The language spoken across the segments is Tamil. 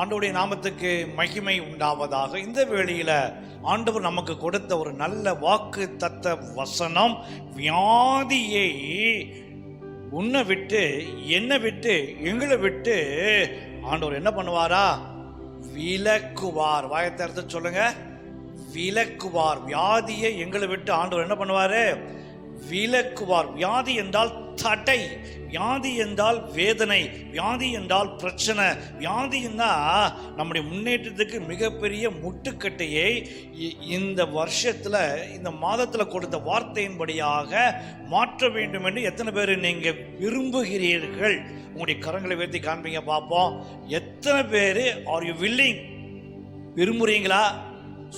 ஆண்டவருடைய நாமத்துக்கு மகிமை உண்டாவதாக. இந்த வேளையில் ஆண்டவர் நமக்கு கொடுத்த ஒரு நல்ல வாக்கு தத்த வசனம் வியாதியை உன்னை விட்டு என்னை விட்டு எங்களை விட்டு ஆண்டவர் என்ன பண்ணுவாரா? விலக்குவார். வாயத்தரத்தை சொல்லுங்க. விலக்குவார். வியாதியை எங்களை விட்டு ஆண்டவர் என்ன பண்ணுவார்? விலக்குவார். வியாதி என்றால் தடை வியாதி என்றால் வேதனை வியாதி என்றால் பிரச்சனை. வியாதின்னா நம்முடைய முன்னேற்றத்துக்கு மிகப்பெரிய முட்டுக்கட்டையை இந்த வருஷத்தில் இந்த மாதத்தில் கொடுத்த வார்த்தையின்படியாக மாற்ற வேண்டும் என்று எத்தனை பேர் நீங்கள் விரும்புகிறீர்கள்? உங்களுடைய கரங்களை உயர்த்தி காண்பீங்க பார்ப்போம். எத்தனை பேர் ஆர் யூ வில்லிங் விரும்புகிறீங்களா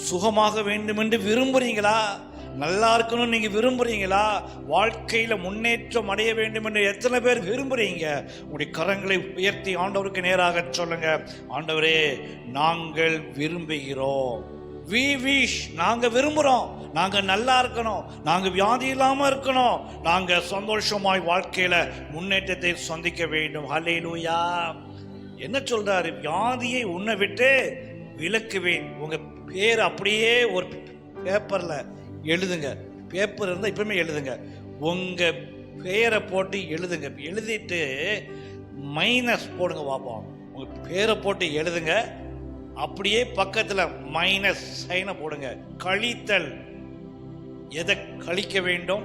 சுகமாக வேண்டும் என்று விரும்புகிறீங்களா நல்லா இருக்கணும்னு நீங்க விரும்புறீங்களா? வாழ்க்கையில முன்னேற்றம் அடைய வேண்டும் என்று எத்தனை பேர் விரும்புறீங்க? உங்களுடைய கரங்களை உயர்த்தி ஆண்டவருக்கு நேராக சொல்லுங்க. ஆண்டவரே நாங்கள் விரும்புகிறோம். வி விஷ் நாங்க விரும்புறோம். நாங்க நல்லா இருக்கணும். நாங்க வியாதி இல்லாம இருக்கணும். நாங்க சந்தோஷமாய் வாழ்க்கையில முன்னேற்றத்தை சந்திக்க வேண்டும். ஹalleluya என்ன சொல்றாரு? வியாதியை உன்னை விட்டு விளக்குவேன் உங்க பேர் அப்படியே ஒரு பேப்பர்ல எழுதுங்க. பேப்பர் இருந்தால் இப்பவுமே எழுதுங்க. உங்கள் பெயரை போட்டு எழுதுங்க. எழுதிட்டு மைனஸ் போடுங்க பார்ப்போம் உங்கள் பேரை போட்டு எழுதுங்க. அப்படியே பக்கத்தில் மைனஸ் சைனை போடுங்க. கழித்தல். எதை கழிக்க வேண்டும்?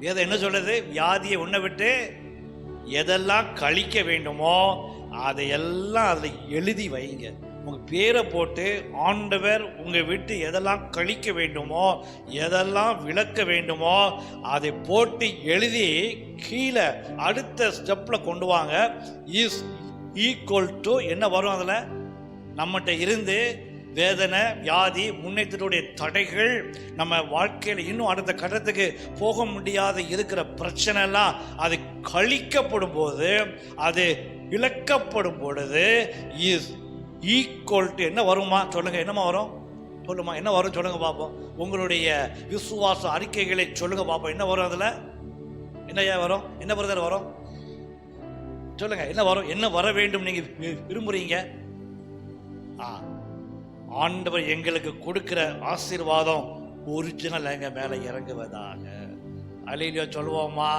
எதை என்ன சொல்கிறது வியாதியை உன்னை விட்டு எதெல்லாம் கழிக்க வேண்டுமோ அதையெல்லாம் அதில் எழுதி வைங்க. உங்கள் பேரை போட்டு ஆண்டவர் உங்கள் விட்டு எதெல்லாம் கழிக்க வேண்டுமோ எதெல்லாம் விளக்க வேண்டுமோ அதை போட்டு எழுதி கீழே அடுத்த ஸ்டெப்பில் கொண்டு வாங்க. இஸ் ஈக்குவல் டு என்ன வரும் அதில்? நம்மகிட்ட இருந்து வேதனை வியாதி முன்னேற்றத்துடைய தடைகள் நம்ம வாழ்க்கையில் இன்னும் அடுத்த கட்டத்துக்கு போக முடியாத இருக்கிற பிரச்சனை எல்லாம் அது கழிக்கப்படும் போது அது இழக்கப்படும் பொழுது இஸ் ஈக்குவல் டு என்ன வருமா சொல்லுங்க என்னமா வரும்? சொல்லுமா என்ன வரும்? சொல்லுங்க பார்ப்போம் உங்களுடைய விசுவாச அறிக்கைகளை சொல்லுங்க பார்ப்போம் என்ன வரும் அதில்? என்னையா வரும்? என்ன பிரதர் வரும்? சொல்லுங்க என்ன வரும்? என்ன வர வேண்டும் நீங்க வி- விரும்புறீங்க? ஆ ஆண்டவர் எங்களுக்கு கொடுக்கிற ஆசீர்வாதம் ஒரிஜினல் எங்க மேல இறங்குவதாக. அலையிலோ சொல்லுவோமா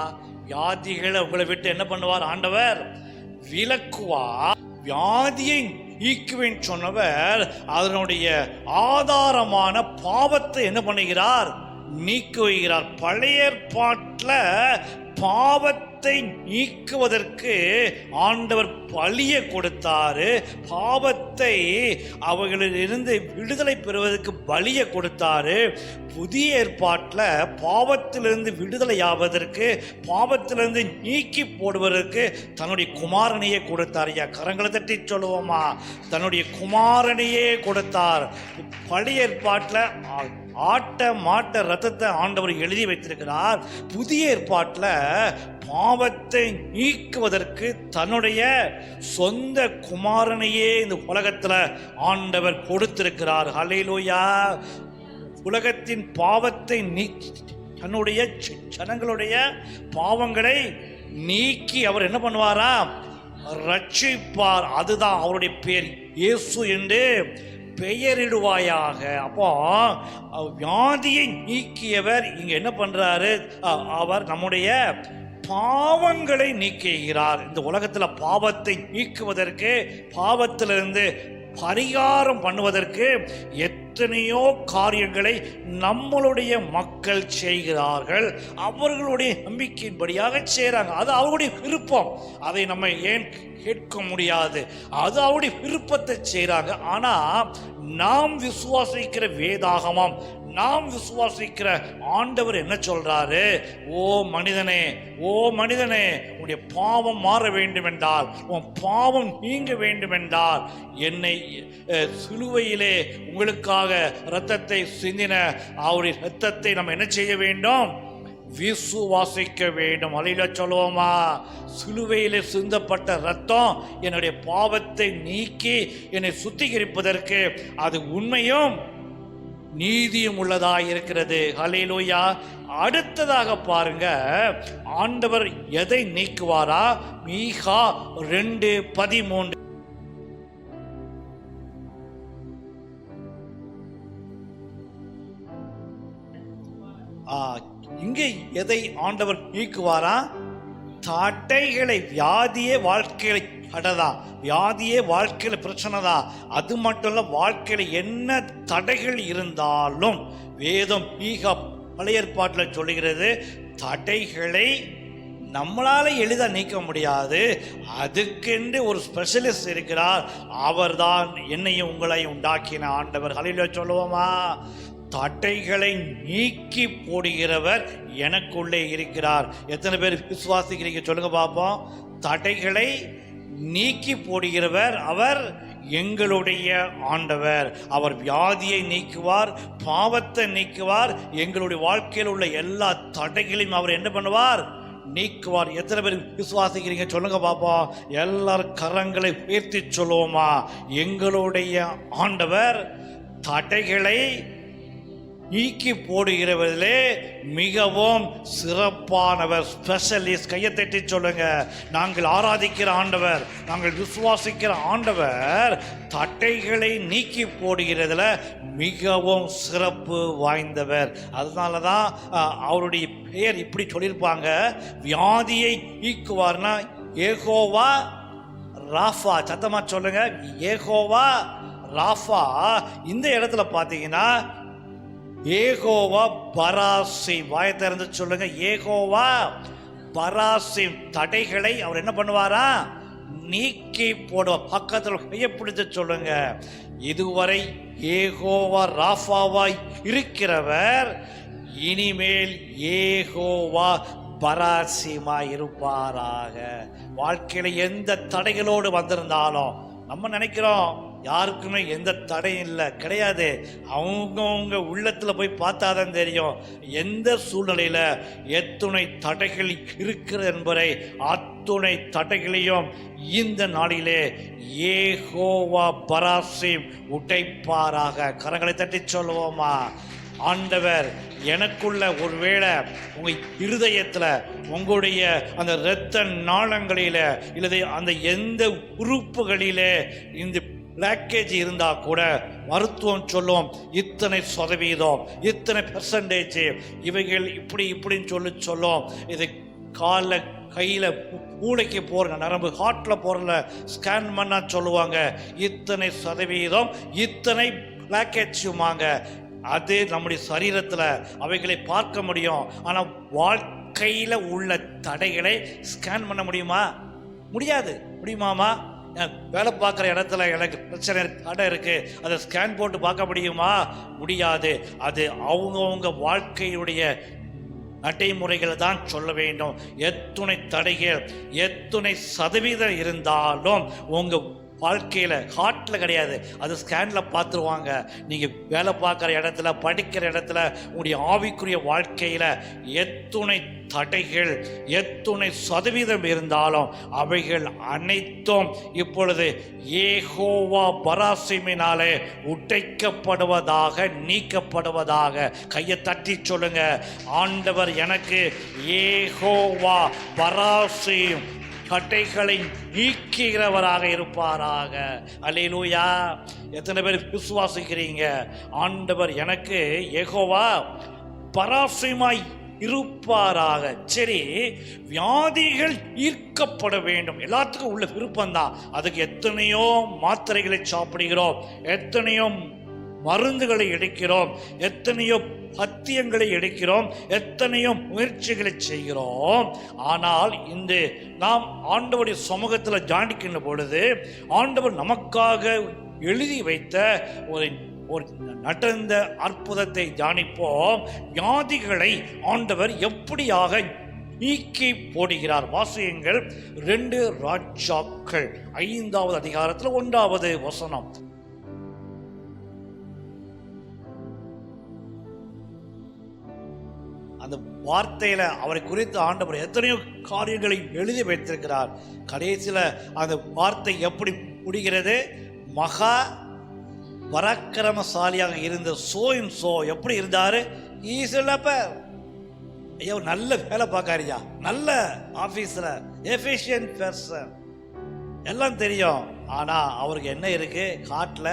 வியாதிகளை உங்களை விட்டு என்ன பண்ணுவார்? ஆண்டவர் விலக்குவார் வியாதியை நீக்குவேன் சொன்னவர் அதனுடைய ஆதாரமான பாவத்தை என்ன பண்ணுகிறார்? நீக்குகிறார் பழைய ஏற்பாட்டில் பாவத்தை நீக்குவதற்கு ஆண்டவர் பழிய கொடுத்தாரு. பாவத்தை அவர்களிலிருந்து விடுதலை பெறுவதற்கு பலிய கொடுத்தாரு. புதிய ஏற்பாட்டில் பாவத்திலிருந்து விடுதலை ஆவதற்கு பாவத்திலிருந்து நீக்கி போடுவதற்கு தன்னுடைய குமாரனையே கொடுத்தார். ஐயா கரங்களை தட்டி சொல்லுவோமா? தன்னுடைய குமாரனையே கொடுத்தார். பழைய ஏற்பாட்டில் ஆட்ட மாட்ட ரத்தத்தை ஆண்டவர் எழுதி வைத்திருக்கிறார். புதிய ஏற்பாட்டில் பாவத்தை நீக்குவதற்கு தன்னுடைய சொந்த குமாரனையே இந்த உலகத்தில் ஆண்டவர் கொடுத்திருக்கிறார். ஹalleluya. உலகத்தின் பாவத்தை நீ தன்னுடைய ஜனங்களுடைய பாவங்களை நீக்கி அவர் என்ன பண்ணுவாரா? ரட்சிப்பார். அதுதான் அவருடைய பேர். இயேசு என்று பெயரிடுவாயாக. அப்போ வியாதியை நீக்கியவர் இங்க என்ன பண்றாரு? அவர் நம்முடைய பாவங்களை நீக்குகிறார். இந்த உலகத்துல பாவத்தை நீக்குவதற்கு பாவத்திலிருந்து பரிகாரம் பண்ணுவதற்கு எத்தனையோ காரியங்களை நம்மளுடைய மக்கள் செய்கிறார்கள். அவர்களுடைய நம்பிக்கையின்படியாக செய்கிறாங்க அது அவருடைய விருப்பம். அதை நம்ம ஏன் கேட்க முடியாது? அது அவருடைய விருப்பத்தை செய்கிறாங்க ஆனால் நாம் விசுவாசிக்கிற வேதாகமம் நாம் விசுவாசிக்கிற ஆண்டவர் என்ன சொல்றாரு? ஓ மனிதனே ஓ மனிதனே உன்னுடைய பாவம் மாற வேண்டும் என்றால் உன் பாவம் நீங்க வேண்டும் என்றால் என்னை சிலுவையிலே உங்களுக்காக இரத்தத்தை சிந்தின அவருடைய இரத்தத்தை நம்ம என்ன செய்ய வேண்டும்? விசுவாசிக்க வேண்டும். அலையில சொல்லுவோமா? சிலுவையிலே சிந்தப்பட்ட ரத்தம் என்னுடைய பாவத்தை நீக்கி என்னை சுத்திகரிப்பதற்கு அது உண்மையும் நீதியும் உள்ளதாக இருக்கிறது ஹலேலோயா அடுத்ததாக பாருங்க. ஆண்டவர் எதை நீக்குவாரா? மீகா ரெண்டு பதிமூன்று. ஆ, இங்கே எதை ஆண்டவர் நீக்குவாரா? தடைகளை வியாதியே வாழ்க்கையை அடதான் வியாதியே வாழ்க்கையில் பிரச்சனை தான் அது மட்டும் இல்லை வாழ்க்கையில் என்ன தடைகள் இருந்தாலும் வேதம் ஈகா பழைய ஏற்பாட்டில் சொல்லுகிறது தடைகளை நம்மளால் எளிதாக நீக்க முடியாது. அதுக்கென்று ஒரு ஸ்பெஷலிஸ்ட் இருக்கிறார். அவர்தான் என்னையும் உங்களை உண்டாக்கின ஆண்டவர். ஹலில சொல்லுவோமா? தடைகளை நீக்கி போடுகிறவர் எனக்குள்ளே இருக்கிறார். எத்தனை பேர் விசுவாசிக்கிறீங்க சொல்லுங்க பார்ப்போம் தடைகளை நீக்கி போடுகிறவர் அவர் எங்களுடைய ஆண்டவர். அவர் வியாதியை நீக்குவார் பாவத்தை நீக்குவார் எங்களுடைய வாழ்க்கையில் உள்ள எல்லா தடைகளையும் அவர் என்ன பண்ணுவார்? நீக்குவார். எத்தனை பேர் விசுவாசிக்கிறீங்க? சொல்லுங்க பாப்பா. எல்லார் கரங்களை உயர்த்தி சொல்லுவோமா? எங்களுடைய ஆண்டவர் தடைகளை நீக்கி போடுகிறவர்களே மிகவும் சிறப்பானவர். ஸ்பெஷலிஸ்ட் கையை தட்டி சொல்லுங்க. நாங்கள் ஆராதிக்கிற ஆண்டவர் நாங்கள் விசுவாசிக்கிற ஆண்டவர் தட்டைகளை நீக்கி போடுகிறதுல மிகவும் சிறப்பு வாய்ந்தவர். அதனால தான் அவருடைய பெயர் இப்படி சொல்லியிருப்பாங்க. வியாதியை நீக்குவார்னா ஏகோவா ராஃபா. சத்தமாக சொல்லுங்க. ஏகோவா ராஃபா. இந்த இடத்துல பார்த்தீங்கன்னா ஏகோவா பராசி வாய திறந்து சொல்லுங்க. ஏகோவா பராசி தடைகளை அவர் என்ன பண்ணுவாரா? நீக்கி போடுவார். பக்கத்தில் கையை பிடிச்சு சொல்லுங்க. இதுவரை ஏகோவா ராஃபாவாய் இருக்கிறவர். இனிமேல் ஏகோவா பராசிமா இருப்பாராக. வாழ்க்கையில எந்த தடைகளோடு வந்திருந்தாலும் நம்ம நினைக்கிறோம் யாருக்குமே எந்த தடையும் இல்லை. கிடையாது. அவங்கவுங்க உள்ளத்தில் போய் பார்த்தாதான் தெரியும். எந்த சூழ்நிலையில் எத்துணை தடைகள் இருக்கிறது என்பதை அத்துணை தடைகளையும் இந்த நாளிலே ஏகோவா பராசிம் உடைப்பாராக. கரங்களை தட்டி சொல்லுவோமா? ஆண்டவர் எனக்குள்ள ஒருவேளை உங்கள் இருதயத்தில் உங்களுடைய அந்த இரத்த நாளங்களில இல்லது அந்த எந்த உறுப்புகளிலே இந்த லேக்கேஜ் இருந்தால் கூட மருத்துவம் சொல்லும். இத்தனை சதவீதம் இத்தனை பெர்சன்டேஜ் இவைகள் இப்படி இப்படின்னு சொல்லி சொல்லும். இது காலில் கையில் மூளைக்கு போகிற நரம்பு ஹார்ட்டில் போகிறல ஸ்கேன் பண்ணா சொல்லுவாங்க. இத்தனை சதவீதம் இத்தனை பிளாக்கேஜுமாங்க அது நம்முடைய சரீரத்தில் அவைகளை பார்க்க முடியும். ஆனால் வாழ்க்கையில் உள்ள தடைகளை ஸ்கேன் பண்ண முடியுமா? முடியாது. முடியுமாமா? வேலை பார்க்குற இடத்துல எனக்கு பிரச்சனை இருக்கு, தடை அதை ஸ்கேன் போட்டு பார்க்க முடியுமா? முடியாது. அது அவங்கவுங்க வாழ்க்கையுடைய நடைமுறைகளை தான் சொல்ல வேண்டும். எத்துணை தடைகள் எத்துணை சதவீதம் இருந்தாலும் உங்கள் வாழ்க்கையில் ஹார்ட்டில் கிடையாது. அது ஸ்கேனில் பார்த்துருவாங்க. நீங்கள் வேலை பார்க்குற இடத்துல படிக்கிற இடத்துல உங்களுடைய ஆவிக்குரிய வாழ்க்கையில் எத்துணை தடைகள் எத்துணை சதவீதம் இருந்தாலும் அவைகள் அனைத்தும் இப்பொழுது ஏகோவா பராசிமினாலே உடைக்கப்படுவதாக நீக்கப்படுவதாக. கையை தட்டி சொல்லுங்க. ஆண்டவர் எனக்கு ஏகோவா பராசிம் கட்டைகளை நீக்குகிறவராக இருப்பாராக. அலையிலூயா எத்தனை பேர் விசுவாசிக்கிறீங்க? ஆண்டவர் எனக்கு ஏகோவா பராசயமாய் இருப்பாராக. சரி வியாதிகள் ஈர்க்கப்பட வேண்டும். எல்லாத்துக்கும் உள்ள விருப்பம்தான். அதுக்கு எத்தனையோ மாத்திரைகளை சாப்பிடுகிறோம். எத்தனையோ மருந்துகளை எடுக்கிறோம். எத்தனையோ பத்தியங்களை எடுக்கிறோம். எத்தனையோ முயற்சிகளை செய்கிறோம். ஆனால் இந்த நாம் ஆண்டவருடைய சமூகத்தில் ஜாண்டிக்கின்ற பொழுது ஆண்டவர் நமக்காக எழுதி வைத்த ஒரு ஒரு நடந்த அற்புதத்தை தியானிப்போம். வியாதிகளை ஆண்டவர் எப்படியாக நீக்கி போடுகிறார்? வாசியங்கள் ரெண்டு ராஜாக்கள் ஐந்தாவது அதிகாரத்தில் ஒன்றாவது வசனம். வார்த்தையில் அவரை குறித்து ஆண்டவர் எத்தனையோ காரியங்களை எழுதி வைத்திருக்கிறார். கடைசியில் அந்த வார்த்தை எப்படி முடிகிறது? மகா பராக்கிரமசாலியாக இருந்த சோயின் சோ எப்படி இருந்தார்? ஈஸிலப்ப ஐயோ நல்ல வேலை பார்க்காரியா நல்ல ஆஃபீஸில் எஃபிஷியன்ட் பர்சன். எல்லாம் தெரியும். ஆனால் அவருக்கு என்ன இருக்குது காட்டில்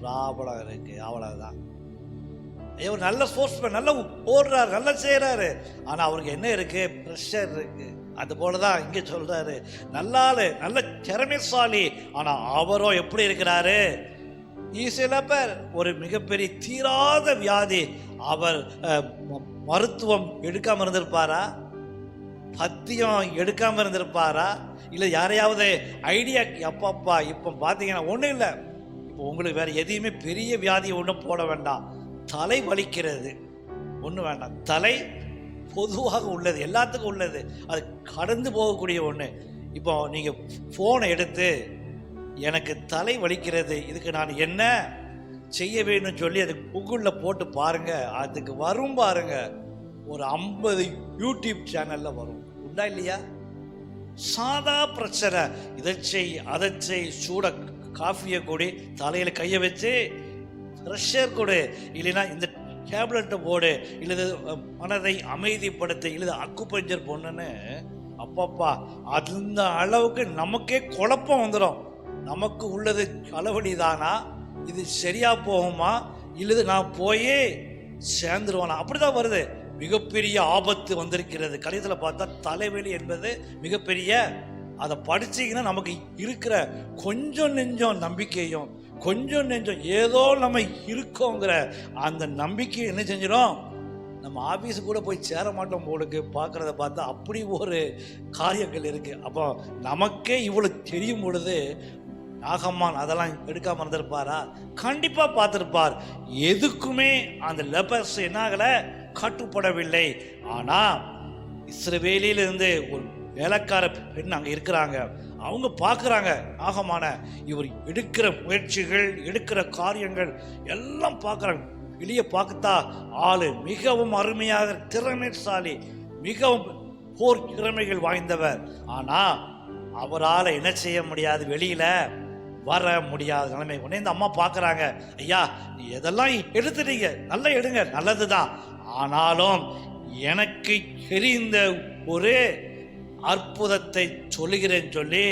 ப்ராப்ளம் இருக்குது அவ்வளோதான் ஐயோ நல்ல ஸ்போர்ட்ஸ்மேன் நல்லா ஓடுறாரு நல்லா செய்கிறாரு ஆனால் அவருக்கு என்ன இருக்கு? ப்ரெஷர் இருக்கு. அது போல தான் இங்கே சொல்கிறாரு நல்லாளு நல்ல திறமைசாலி. ஆனால் அவரோ எப்படி இருக்கிறாரு? சில பேர் ஒரு மிகப்பெரிய தீராத வியாதி. அவர் மருத்துவம் எடுக்காமல் இருந்திருப்பாரா? பத்தியம் எடுக்காமல் இருந்திருப்பாரா? இல்லை யாரையாவது ஐடியா அப்பப்பா இப்போ பார்த்தீங்கன்னா ஒன்றும் இல்லை. இப்போ உங்களுக்கு வேறு எதையுமே பெரிய வியாதி ஒன்றும் போட வேண்டாம். தலை வலிக்கிறது. ஒன்றும் வேண்டாம். தலை பொதுவாக உள்ளது. எல்லாத்துக்கும் உள்ளது. அது கடந்து போகக்கூடிய ஒன்று இப்போ நீங்கள் ஃபோனை எடுத்து எனக்கு தலை வலிக்கிறது. இதுக்கு நான் என்ன செய்ய வேணும்னு சொல்லி அது கூகுளில் போட்டு பாருங்க. அதுக்கு வரும் பாருங்கள் ஒரு ஐம்பது யூடியூப் சேனலில் வரும். உண்டா இல்லையா? சாதா பிரச்சனை. இதை செய் அதை செய். சூட காஃபியை கூடி தலையில் கையை வச்சு ப்ரெஷர் கொடு. இல்லைன்னா இந்த டேப்லெட்டை போடு. இல்லது மனதை அமைதிப்படுத்து. இல்லது அக்குப்பஞ்சர் பொண்ணுன்னு அப்பப்பா அந்த அளவுக்கு நமக்கே குழப்பம் வந்துடும் நமக்கு உள்ளது தலைவலி தானா இது சரியா போகுமா? இல்லது நான் போயே சேர்ந்துருவானா? அப்படிதான் வருது. மிகப்பெரிய ஆபத்து வந்திருக்கிறது. கடைசியில் பார்த்தா தலைவலி என்பது மிகப்பெரிய அதை படிச்சிங்கன்னா நமக்கு இருக்கிற கொஞ்சம் நெஞ்சம் நம்பிக்கையும் கொஞ்சம் நெஞ்சம் ஏதோ நம்ம இருக்கோங்கிற அந்த நம்பிக்கை என்ன செஞ்சிடும் நம்ம ஆஃபீஸு கூட போய் சேர மாட்டோம் போலுக்கு பார்க்குறத பார்த்தா அப்படி ஒரு காரியங்கள் இருக்குது அப்போ நமக்கே இவ்வளோ தெரியும் பொழுது நாகம்மான் அதெல்லாம் எடுக்காமல் இருந்திருப்பாரா? கண்டிப்பாக பார்த்துருப்பார். எதுக்குமே அந்த லெபர்ஸ் என்னாகல கட்டுப்படவில்லை. ஆனால் இஸ்ரவேலியிலிருந்து ஒரு வேலைக்கார பெண் அங்கே இருக்கிறாங்க. அவங்க பார்க்குறாங்க. ஆகமான இவர் எடுக்கிற முயற்சிகள் எடுக்கிற காரியங்கள் எல்லாம் பார்க்குறாங்க. வெளியே பார்க்கத்தா ஆளு மிகவும் அருமையாக திறமைசாலி மிகவும் போர் திறமைகள் வாய்ந்தவர். ஆனா அவரால் என்ன செய்ய முடியாது? வெளியில வர முடியாத நிலைமை. உடனே இந்த அம்மா பார்க்குறாங்க. ஐயா நீ எதெல்லாம் எடுத்துட்டீங்க? நல்லா எடுங்க. நல்லதுதான். ஆனாலும் எனக்கு தெரிந்த ஒரே அற்புதத்தை சொல்லுகிறேன்னு சொல்லி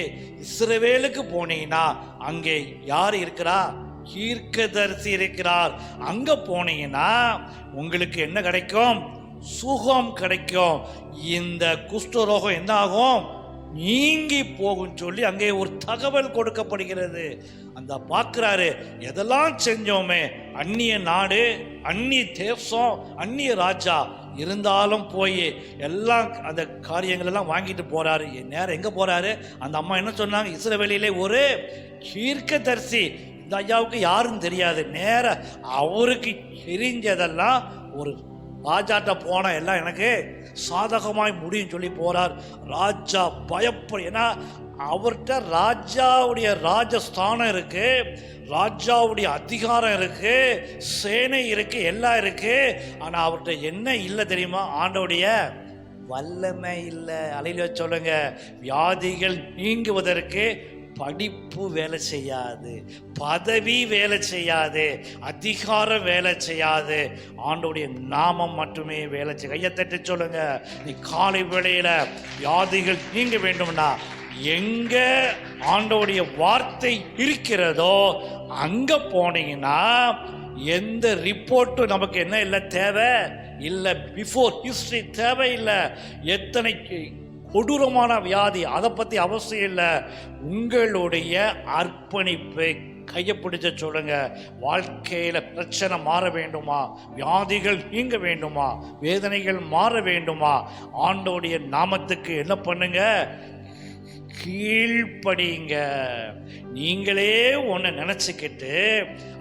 இஸ்ரவேலுக்கு போனீங்கன்னா அங்கே யார் இருக்கிறா? தீர்க்கதரிசி இருக்கிறார். அங்க போனீங்கன்னா உங்களுக்கு என்ன கிடைக்கும்? சுகம் கிடைக்கும். இந்த குஷ்டரோகம் என்ன ஆகும் நீங்கி போகும் சொல்லி அங்கே ஒரு தகவல் கொடுக்கப்படுகிறது. அந்த பார்க்குறாரு எதெல்லாம் செஞ்சோமே? அந்நிய நாடு அந்நிய தேசம் அந்நிய ராஜா இருந்தாலும் போய் எல்லாம் அந்த காரியங்கள் எல்லாம் வாங்கிட்டு போறாரு. நேரம் எங்கே போறாரு? அந்த அம்மா என்ன சொன்னாங்க? இஸ்ரவேலிலே ஒரு தீர்க்கதரிசி. இந்த ஐயாவுக்கு யாரும் தெரியாது. நேர அவருக்கு தெரிஞ்சதெல்லாம் ஒரு ராஜாட்ட போன எல்லாம் எனக்கு சாதகமாய் முடியும் சொல்லி போறார். ராஜா பயப்படு. ஏன்னா அவர்கிட்ட ராஜாவுடைய ராஜஸ்தானம் இருக்கு ராஜாவுடைய அதிகாரம் இருக்கு சேனை இருக்கு எல்லாம் இருக்கு. ஆனா அவர்கிட்ட என்ன இல்லை தெரியுமா? ஆண்டவுடைய வல்லமை இல்லை. அலையில சொல்லுங்க. வியாதிகள் நீங்குவதற்கு படிப்பு வேலை செய்யாது பதவி வேலை செய்யாது அதிகாரம் வேலை செய்யாது. ஆண்டோடைய நாமம் மட்டுமே வேலை செய்ய கையை தட்டி சொல்லுங்க. நீ காலை வேளையில் வியாதிகள் நீங்க வேண்டும்னா எங்க ஆண்டோடைய வார்த்தை இருக்கிறதோ அங்க போனீங்கன்னா எந்த ரிப்போர்ட்டும் நமக்கு என்ன இல்லை தேவை இல்லை. பிஃபோர் ஹிஸ்ட்ரி தேவையில்லை. எத்தனை கொடூரமான வியாதி. அதை பற்றி அவசியம் இல்லை. உங்களுடைய அர்ப்பணிப்பை கையை பிடிச்ச சொல்லுங்க. வாழ்க்கையில் பிரச்சனை மாற வேண்டுமா? வியாதிகள் நீங்க வேண்டுமா? வேதனைகள் மாற வேண்டுமா? ஆண்டோடைய நாமத்துக்கு என்ன பண்ணுங்க? கீழ்ப்படிங்க. நீங்களே ஒன்று நினச்சிக்கிட்டு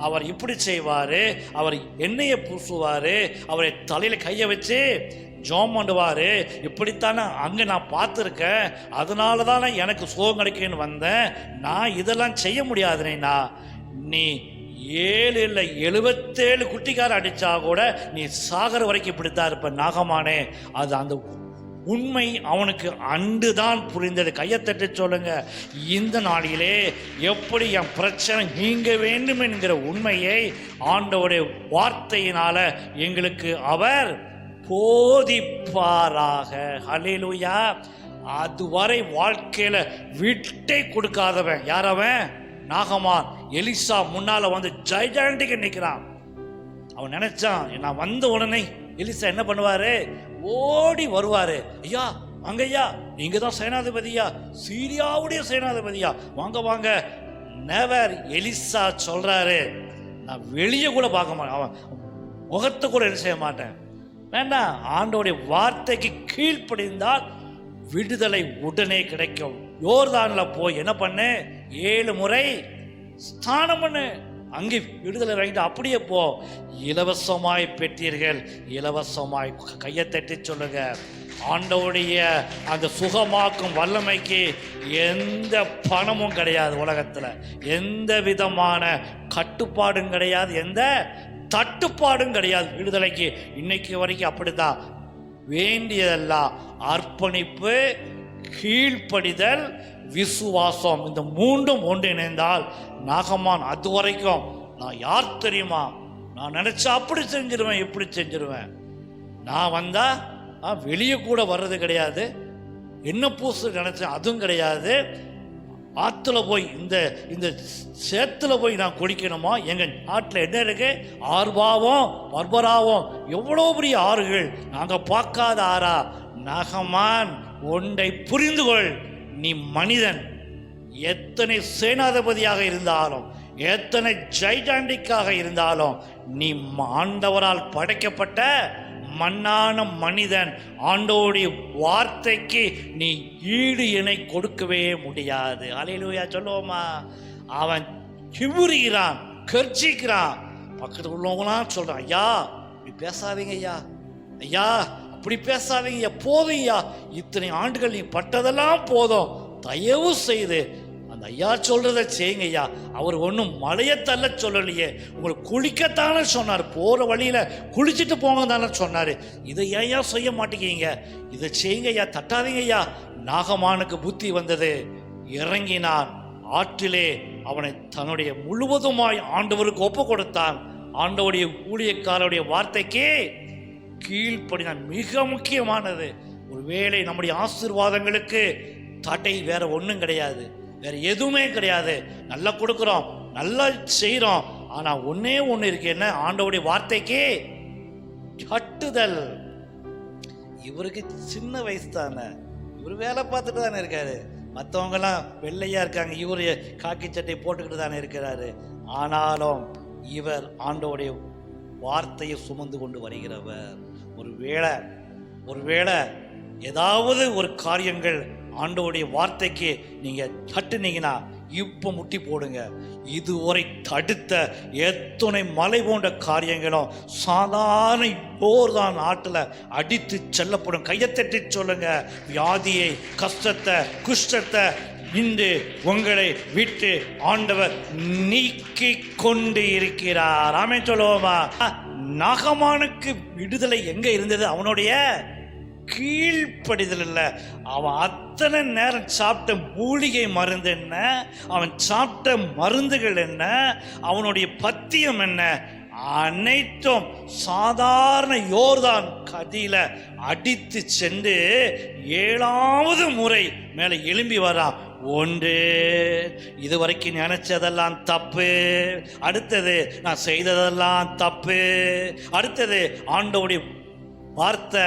அவர் இப்படி செய்வார் அவர் எண்ணெயை பூசுவார் அவரை தலையில் கையை வச்சு ஜோம் பண்ணுவார் இப்படித்தானே அங்கே நான் பார்த்துருக்கேன். அதனால தானே எனக்கு சுகம் கிடைக்குன்னு வந்தேன். நான் இதெல்லாம் செய்ய முடியாதுனேண்ணா நீ ஏழு இல்லை எழுபத்தேழு குட்டிக்கார அடித்தா கூட நீ சாகர வரைக்கும் இப்படித்தான் இருப்ப நாகமானே. அது அந்த உண்மை அவனுக்கு அண்டுதான் புரிந்தது. கையை சொல்லுங்க. இந்த நாளிலே எப்படி என் பிரச்சனை நீங்க வேண்டும் என்கிற உண்மையை ஆண்டவருடைய வார்த்தையினால எங்களுக்கு அவர் போதிப்பாராக. ஹலிலுயா அதுவரை வாழ்க்கையில விட்டே கொடுக்காதவன். யார் அவன்? நாகமான். எலிசா முன்னால வந்து ஜெயஜாண்டிக்கு நிற்கிறான். அவன் நினைச்சான் நான் வந்த உடனே எலிசா என்ன பண்ணுவாரு? ஓடி வருவாரு. ஐயா அங்கய்யா ஐயா நீங்க தான் சேனாதிபதியா? சீரியாவுடைய சேனாதிபதியா? வாங்க வாங்க. நெவர் எலிசா சொல்றாரு. நான் வெளியே கூட பார்க்க மாட்டேன். அவன் முகத்தை கூட என்ன செய்ய மாட்டேன். வேண்டாம் ஆண்டோடைய வார்த்தைக்கு கீழ்ப்படிந்தால் விடுதலை உடனே கிடைக்கும். யோர்தானில் போய் என்ன பண்ணு? ஏழு முறை ஸ்தானம் பண்ணு. அங்கே விடுதலை வாங்கிட்டு அப்படியே போ. இலவசமாய் பெற்றீர்கள். இலவசமாய் கையை தட்டி சொல்லுங்க. ஆண்டவுடைய அந்த சுகமாக்கும் வல்லமைக்கு எந்த பணமும் கிடையாது உலகத்தில். எந்த விதமான கட்டுப்பாடும் கிடையாது. எந்த தட்டுப்பாடும் கிடையாது விடுதலைக்கு. இன்னைக்கு வரைக்கும் அப்படிதான். வேண்டியதெல்லாம் அர்ப்பணிப்பு கீழ்ப்படிதல் விசுவாசம். இந்த மூன்றும் ஒன்றிணைந்தால் நாகமான் அது வரைக்கும் நான் யார் தெரியுமா? நான் நினச்சா அப்படி செஞ்சிருவேன் இப்படி செஞ்சிருவேன். நான் வந்தால் வெளியே கூட வர்றது கிடையாது. என்ன பூசு நினச்சேன் அதுவும் கிடையாது. ஆற்றுல போய் இந்த இந்த சேத்துல போய் நான் குடிக்கணுமா எங்கள் நாட்டில் என்ன இருக்கு? ஆர்வாவும் பர்பராவும். எவ்வளோ பெரிய ஆறுகள்? நாங்கள் பார்க்காத ஆறா. நகமான் ஒன்றை புரிந்து கொள் நீ மனிதன். எத்தனை சேனாதிபதியாக இருந்தாலும் எத்தனை ஜைஜாண்டிக்காக இருந்தாலும் நீ ஆண்டவரால் படைக்கப்பட்ட மண்ணான மனிதன். ஆண்டோடைய வார்த்தைக்கு நீ ஈடு இணை கொடுக்கவே முடியாது. அலையிலூயா சொல்லுவோமா? அவன் கிவுறுகிறான் கர்ச்சிக்கிறான் பக்கத்தில் உள்ளவங்களாம் சொல்கிறான் ஐயா இப்படி பேசாதீங்க ஐயா. ஐயா அப்படி பேசாதீங்க போதையா ஐயா இத்தனை ஆண்டுகள் நீ பட்டதெல்லாம் போதும். தயவு செய்து அந்த ஐயா சொல்றத செய்யுங்க ஐயா அவர் ஒன்றும் மழையை தள்ள சொல்லலையே. உங்களுக்கு குளிக்கத்தானே சொன்னார். போகிற வழியில் குளிச்சுட்டு போங்க தானே சொன்னார். இதை ஏன் செய்ய மாட்டேங்க இதை செய்யுங்க ஐயா தட்டாதீங்க ஐயா நாகமானுக்கு புத்தி வந்தது. இறங்கினான். ஆற்றிலே அவனை தன்னுடைய முழுவதுமாய் ஆண்டவருக்கு ஒப்பு கொடுத்தான் ஆண்டவருடைய ஊழியக்காரருடைய வார்த்தைக்கே கீழ்ப்படிதான். மிக முக்கியமானது. ஒருவேளை நம்முடைய ஆசீர்வாதங்களுக்கு தடை வேற ஒன்றும் கிடையாது. வேற எதுவுமே கிடையாது. நல்லா கொடுக்குறோம் நல்லா செய்கிறோம் ஆனால் ஒன்றே ஒன்று இருக்கு. என்ன? ஆண்டவுடைய வார்த்தைக்கு கட்டுதல். இவருக்கு சின்ன வயசு தானே. இவர் வேலை பார்த்துட்டு தானே இருக்காரு. மற்றவங்கெல்லாம் வெள்ளையாக இருக்காங்க. இவர் காக்கி சட்டை போட்டுக்கிட்டு தானே இருக்கிறாரு. ஆனாலும் இவர் ஆண்டோடைய வார்த்தையை சுமந்து கொண்டு வருகிறவர். ஒருவேளை ஒருவேளை ஏதாவது ஒரு காரியங்கள் ஆண்டோடைய வார்த்தைக்கு நீங்க தட்டுனீங்கன்னா இப்போ முட்டி போடுங்க. இதுவரை தடுத்த எத்தனை மலை போன்ற காரியங்களும் சாதாரண போர்தான் நாட்டில் அடித்து செல்லப்படும். கையத்தட்டி சொல்லுங்க வியாதியை கஷ்டத்தை குஷ்டத்தை இன்று உங்களை விட்டு ஆண்டவர் நீக்கி கொண்டு இருக்கிறார். ஆமே சொல்லுவோமா? நாகமானுக்கு விடுதலை எங்க இருந்தது? அவனுடைய கீழ்ப்படிதல் இல்லை. அவன் அத்தனை நேரம் சாப்பிட்ட மூலிகை மருந்து என்ன? அவன் சாப்பிட்ட மருந்துகள் என்ன? அவனுடைய பத்தியம் என்ன? அனைத்தும் சாதாரண யோர்தான் கதியில அடித்து சென்று ஏழாவது முறை மேலே எழும்பி வரான் ஒன்று. இதுவரைக்கும் நினைச்சதெல்லாம் தப்பு. அடுத்தது நான் செய்ததெல்லாம் தப்பு. அடுத்தது ஆண்டோடைய வார்த்தை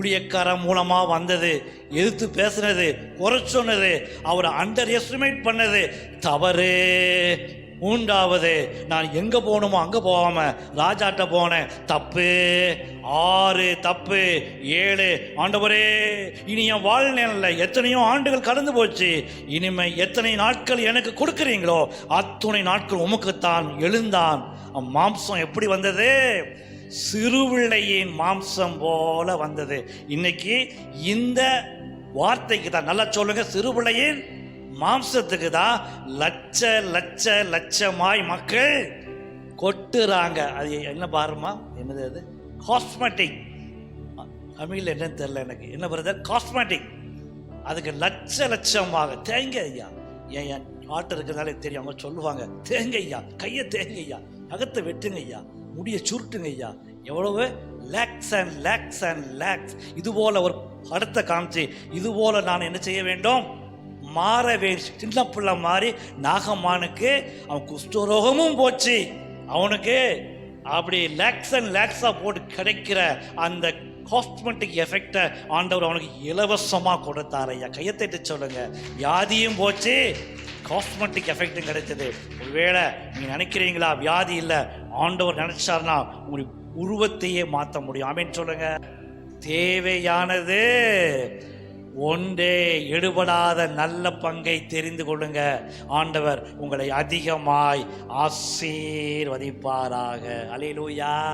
ஊழியக்காரன் மூலமா வந்தது எதிர்த்து பேசுனது குறை சொன்னது அவரை அண்டர் எஸ்டிமேட் பண்ணது தவறு. மூன்றாவது நான் எங்கே போகணுமோ அங்கே போகாமல் ராஜாட்ட போனேன். தப்பு. ஆறு தப்பு. ஏழு. ஆண்டவரே இனி என் வாழ்நிலையில் எத்தனையோ ஆண்டுகள் கடந்து போச்சு. இனிமே எத்தனை நாட்கள் எனக்கு கொடுக்குறீங்களோ அத்துணை நாட்கள் உமக்குத்தான் எழுந்தான். மாம்சம் எப்படி வந்தது? சிறுவிள்ளையின் மாம்சம் போல வந்தது. இன்னைக்கு இந்த வார்த்தைக்கு தான். நல்லா சொல்லுங்க. சிறுபிள்ளையின் மாம்சத்துக்கு தான் லட்ச லட்ச லட்சமாய் மக்கள் கொட்டுறாங்க. அது என்ன பாருமா என்னது அது? காஸ்மெட்டிக் தமிழில் என்னன்னு தெரில எனக்கு. என்ன பிரதர் காஸ்மெட்டிக் அதுக்கு லட்ச லட்சமாக தேங்க ஐயா. ஏன் என் ஆட்டை இருக்கிறதாலே தெரியும். அவங்க சொல்லுவாங்க தேங்க ஐயா. கையை தேங்க ஐயா. அகத்தை வெட்டுங்க ஐயா. முடிய சுருட்டுங்க ஐயா. எவ்வளவு? லேக்ஸ் அண்ட் லேக்ஸ் அண்ட் லேக்ஸ் இது போல ஒரு படத்தை காமிச்சு இது போல நான் என்ன செய்ய வேண்டும்? மாறவே சின்ன பிள்ளை மாதிரி நாகமானுக்கு அவன் குஷ்டரோகமும் போச்சு. அவனுக்கு அப்படி லேக்ஸ் அண்ட் லேக்ஸாக போட்டு கிடைக்கிற அந்த காஸ்மெட்டிக் எஃபெக்டை ஆண்டவர் அவனுக்கு இலவசமாக கொடுத்தார் ஐயா. கையத்தட்டு சொல்லுங்க. வியாதியும் போச்சு காஸ்மெட்டிக் எஃபெக்டும் கிடைச்சது. ஒருவேளை நீங்கள் நினைக்கிறீங்களா? வியாதி இல்லை. ஆண்டவர் நினைச்சார்னா உங்களுடைய உருவத்தையே மாற்ற முடியும். ஆமேன்னு சொல்லுங்க. தேவையானது ஒன்றே எடுபடாத நல்ல பங்கை தெரிந்து கொள்ளுங்க. ஆண்டவர் உங்களை அதிகமாய் ஆசீர்வதிப்பாராக. அலையிலூயா.